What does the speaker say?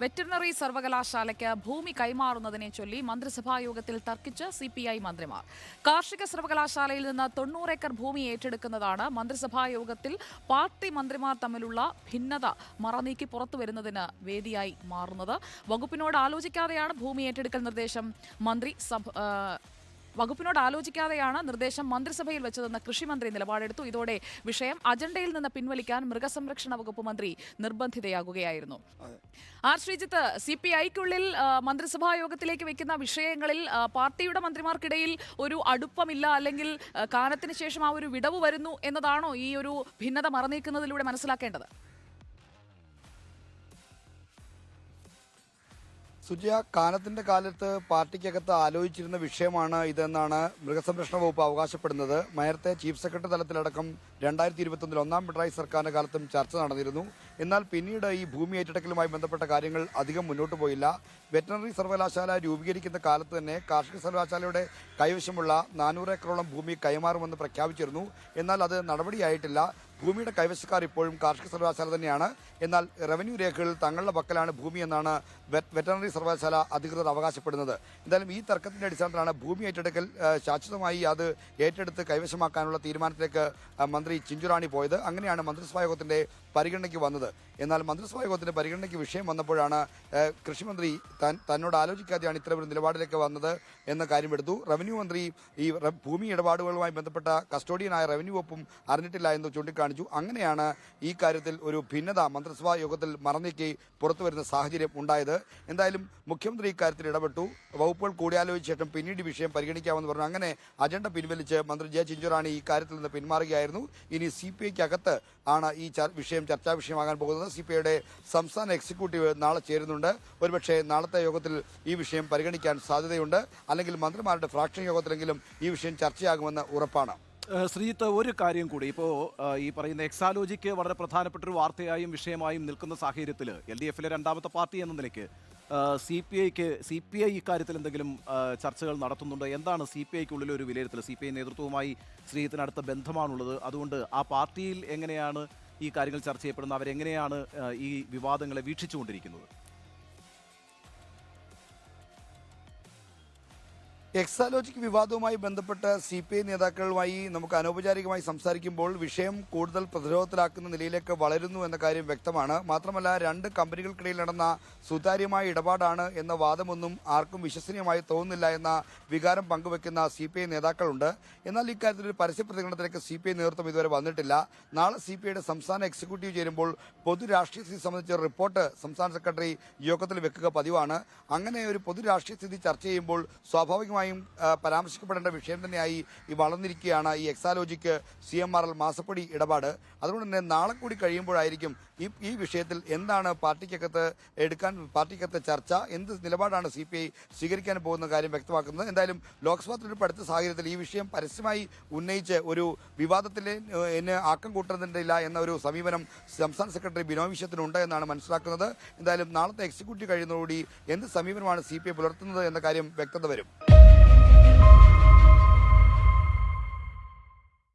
Veterinary സർവകലാശാലയ്ക്ക് ഭൂമി കൈമാറുന്നതിനെ ചൊല്ലി മന്ത്രിസഭാ യോഗത്തിൽ തർക്കിച്ച് സി പി ഐ മന്ത്രിമാർ. കാർഷിക സർവകലാശാലയിൽ നിന്ന് തൊണ്ണൂറ് ഏക്കർ ഭൂമി ഏറ്റെടുക്കുന്നതാണ് മന്ത്രിസഭാ യോഗത്തിൽ പാർട്ടി മന്ത്രിമാർ തമ്മിലുള്ള ഭിന്നത മറനീക്കി പുറത്തു വരുന്നതിന് വേദിയായി മാറുന്നത്. വകുപ്പിനോട് ആലോചിക്കാതെയാണ് ഭൂമി ഏറ്റെടുക്കൽ നിർദ്ദേശം മന്ത്രി സഭ വകുപ്പിനോട് ആലോചിക്കാതെയാണ് നിർദ്ദേശം മന്ത്രിസഭയിൽ വെച്ചതെന്ന് കൃഷിമന്ത്രി നിലപാടെടുത്തു. ഇതോടെ വിഷയം അജണ്ടയിൽ നിന്ന് പിൻവലിക്കാൻ മൃഗസംരക്ഷണ വകുപ്പ് മന്ത്രി നിർബന്ധിതയാകുകയായിരുന്നു. ആർ. ശ്രീജിത്ത് സി പി ഐക്കുള്ളിൽ മന്ത്രിസഭാ യോഗത്തിലേക്ക് വെക്കുന്ന വിഷയങ്ങളിൽ പാർട്ടിയുടെ മന്ത്രിമാർക്കിടയിൽ ഒരു അടുപ്പമില്ല അല്ലെങ്കിൽ കാനത്തിന് ശേഷം ആ ഒരു വിടവ് വരുന്നു എന്നതാണോ ഈ ഒരു ഭിന്നത മറന്നേക്കുന്നതിലൂടെ മനസ്സിലാക്കേണ്ടത്? സുജയ കാനത്തിന്റെ കാലത്ത് പാർട്ടിക്കകത്ത് ആലോചിച്ചിരുന്ന വിഷയമാണ് ഇതെന്നാണ് മൃഗസംരക്ഷണ വകുപ്പ് അവകാശപ്പെടുന്നത്. നേരത്തെ ചീഫ് സെക്രട്ടറി തലത്തിലടക്കം രണ്ടായിരത്തി ഇരുപത്തൊന്നിൽ ഒന്നാം പിണറായി സർക്കാരിന്റെ കാലത്തും ചർച്ച നടന്നിരുന്നു. എന്നാൽ പിന്നീട് ഈ ഭൂമി ഏറ്റെടുക്കലുമായി ബന്ധപ്പെട്ട കാര്യങ്ങൾ അധികം മുന്നോട്ട് പോയില്ല. വെറ്ററിനറി സർവകലാശാല രൂപീകരിക്കുന്ന കാലത്ത് തന്നെ കാർഷിക സർവകലാശാലയുടെ കൈവശമുള്ള നാനൂറ് ഏക്കറോളം ഭൂമി കൈമാറുമെന്ന് പ്രഖ്യാപിച്ചിരുന്നു. എന്നാൽ അത് നടപടിയായിട്ടില്ല. ഭൂമിയുടെ കൈവശക്കാർ ഇപ്പോഴും കാർഷിക സർവകലാശാല തന്നെയാണ്. എന്നാൽ റവന്യൂ രേഖകളിൽ തങ്ങളുടെ പക്കലാണ് ഭൂമി എന്നാണ് വെറ്ററിനറി സർവകലാശാല അധികൃതർ അവകാശപ്പെടുന്നത്. എന്തായാലും ഈ തർക്കത്തിന്റെ അടിസ്ഥാനത്തിലാണ് ഭൂമി ഏറ്റെടുക്കൽ ശാശ്വതമായി അത് ഏറ്റെടുത്ത് കൈവശമാക്കാനുള്ള തീരുമാനത്തിലേക്ക് മന്ത്രി ചിഞ്ചുറാണി പോയത്. അങ്ങനെയാണ് മന്ത്രിസഭാ യോഗത്തിന്റെ പരിഗണനയ്ക്ക് വന്നത്. എന്നാൽ മന്ത്രിസഭാ യോഗത്തിന്റെ പരിഗണനയ്ക്ക് വിഷയം വന്നപ്പോഴാണ് കൃഷിമന്ത്രി താൻ തന്നോട് ആലോചിക്കാതെയാണ് ഇത്തരമൊരു നിലപാടിലേക്ക് വന്നത് എന്ന കാര്യമെടുത്തു. റവന്യൂ മന്ത്രി ഈ ഭൂമി ഇടപാടുകളുമായി ബന്ധപ്പെട്ട കസ്റ്റോഡിയനായ റവന്യൂ വകുപ്പും അറിഞ്ഞിട്ടില്ല എന്ന് ചൂണ്ടിക്കാണിച്ചു അങ്ങനെയാണ് ഈ കാര്യത്തിൽ ഒരു ഭിന്നത മന്ത്രിസഭാ യോഗത്തിൽ മറന്നേക്ക് പുറത്തു വരുന്ന സാഹചര്യം ഉണ്ടായത്. എന്തായാലും മുഖ്യമന്ത്രി ഇക്കാര്യത്തിൽ ഇടപെട്ടു. വകുപ്പുകൾ കൂടിയാലോചിച്ച ശേഷം പിന്നീട് വിഷയം പരിഗണിക്കാമെന്ന് പറഞ്ഞു. അങ്ങനെ അജണ്ട പിൻവലിച്ച് മന്ത്രി ജെ ചിഞ്ചുറാണി ഈ കാര്യത്തിൽ നിന്ന് പിന്മാറുകയായിരുന്നു. ഇനി സി പി ഐക്കകത്ത് ആണ് ഈ വിഷയം ചർച്ചാ വിഷയമാകാൻ പോകുന്നത്. സി പി ഐയുടെ സംസ്ഥാന എക്സിക്യൂട്ടീവ് നാളെ ചേരുന്നുണ്ട്. ഒരുപക്ഷെ നാളത്തെ യോഗത്തിൽ ഈ വിഷയം പരിഗണിക്കാൻ സാധ്യതയുണ്ട്. അല്ലെങ്കിൽ മന്ത്രിമാരുടെ ഫ്രാക്ഷൻ യോഗത്തിലെങ്കിലും ഈ വിഷയം ചർച്ചയാകുമെന്ന് ഉറപ്പാണ്. ശ്രീജിത്ത് ഒരു കാര്യം കൂടി. ഇപ്പോൾ ഈ പറയുന്ന എക്സാലോജിക്ക് വളരെ പ്രധാനപ്പെട്ട ഒരു വാർത്തയായും വിഷയമായും നിൽക്കുന്ന സാഹചര്യത്തിൽ എൽ ഡി എഫിലെ രണ്ടാമത്തെ പാർട്ടി എന്ന നിലയ്ക്ക് സി പി ഐക്ക് സി പി ഐ ഇക്കാര്യത്തിൽ എന്തെങ്കിലും ചർച്ചകൾ നടത്തുന്നുണ്ടോ? എന്താണ് സി പി ഐക്കുള്ളിൽ ഒരു വിലയിരുത്തൽ സി പി ഐ നേതൃത്വവുമായി ശ്രീജിത്തിന് അടുത്ത ബന്ധമാണുള്ളത്. അതുകൊണ്ട് ആ പാർട്ടിയിൽ എങ്ങനെയാണ് ഈ കാര്യങ്ങൾ ചർച്ച ചെയ്യപ്പെടുന്നത്? അവരെങ്ങനെയാണ് ഈ വിവാദങ്ങളെ വീക്ഷിച്ചുകൊണ്ടിരിക്കുന്നത്? എക്സാലോജിക് വിവാദവുമായി ബന്ധപ്പെട്ട് സി പി ഐ നേതാക്കളുമായി നമുക്ക് അനൗപചാരികമായി സംസാരിക്കുമ്പോൾ വിഷയം കൂടുതൽ പ്രതിരോധത്തിലാക്കുന്ന നിലയിലേക്ക് വളരുന്നു എന്ന കാര്യം വ്യക്തമാണ്. മാത്രമല്ല രണ്ട് കമ്പനികൾക്കിടയിൽ നടന്ന സുതാര്യമായ ഇടപാടാണ് എന്ന വാദമൊന്നും ആർക്കും വിശ്വസനീയമായി തോന്നുന്നില്ല എന്ന വികാരം പങ്കുവെക്കുന്ന സി പി ഐ നേതാക്കളുണ്ട്. എന്നാൽ ഇക്കാര്യത്തിൽ ഒരു പരസ്യ പ്രതികരണത്തിലേക്ക് സി പി ഐ നേതൃത്വം ഇതുവരെ വന്നിട്ടില്ല. നാളെ സി പി ഐയുടെ സംസ്ഥാന എക്സിക്യൂട്ടീവ് ചേരുമ്പോൾ പൊതു രാഷ്ട്രീയ സ്ഥിതി സംബന്ധിച്ച റിപ്പോർട്ട് സംസ്ഥാന സെക്രട്ടറി യോഗത്തിൽ വെക്കുക പതിവാണ്. അങ്ങനെ ഒരു പൊതു രാഷ്ട്രീയ സ്ഥിതി ചർച്ച ചെയ്യുമ്പോൾ സ്വാഭാവികമായും ആ, പരാമർശിക്കപ്പെടേണ്ട വിഷയം തന്നെയായി ഈ വളർന്നിരിക്കുകയാണ് ഈ Exalogic C M R L മാസപ്പടി ഇടപാട്. അതുകൊണ്ട് തന്നെ നാളെ കൂടി കഴിയുമ്പോഴായിരിക്കും ഈ ഈ വിഷയത്തിൽ എന്താണ് പാർട്ടിക്കകത്ത് എടുക്കാൻ പാർട്ടിക്കകത്ത് ചർച്ച എന്ത് നിലപാടാണ് സി പി ഐ സ്വീകരിക്കാൻ പോകുന്ന കാര്യം വ്യക്തമാക്കുന്നത്. എന്തായാലും ലോക്സഭാ തെരഞ്ഞെടുപ്പ് അടുത്ത സാഹചര്യത്തിൽ ഈ വിഷയം പരസ്യമായി ഉന്നയിച്ച് ഒരു വിവാദത്തിൽ എന്നെ ആക്കം കൂട്ടുന്നില്ല എന്ന ഒരു സമീപനം സംസ്ഥാന സെക്രട്ടറി ബിനോയ് വിശ്വത്തിനുണ്ട് എന്നാണ് മനസ്സിലാക്കുന്നത്. എന്തായാലും നാളത്തെ എക്സിക്യൂട്ടീവ് കഴിയുന്നതോടുകൂടി എന്ത് സമീപനമാണ് സി പി ഐ പുലർത്തുന്നത് എന്ന കാര്യം വ്യക്തത വരും. you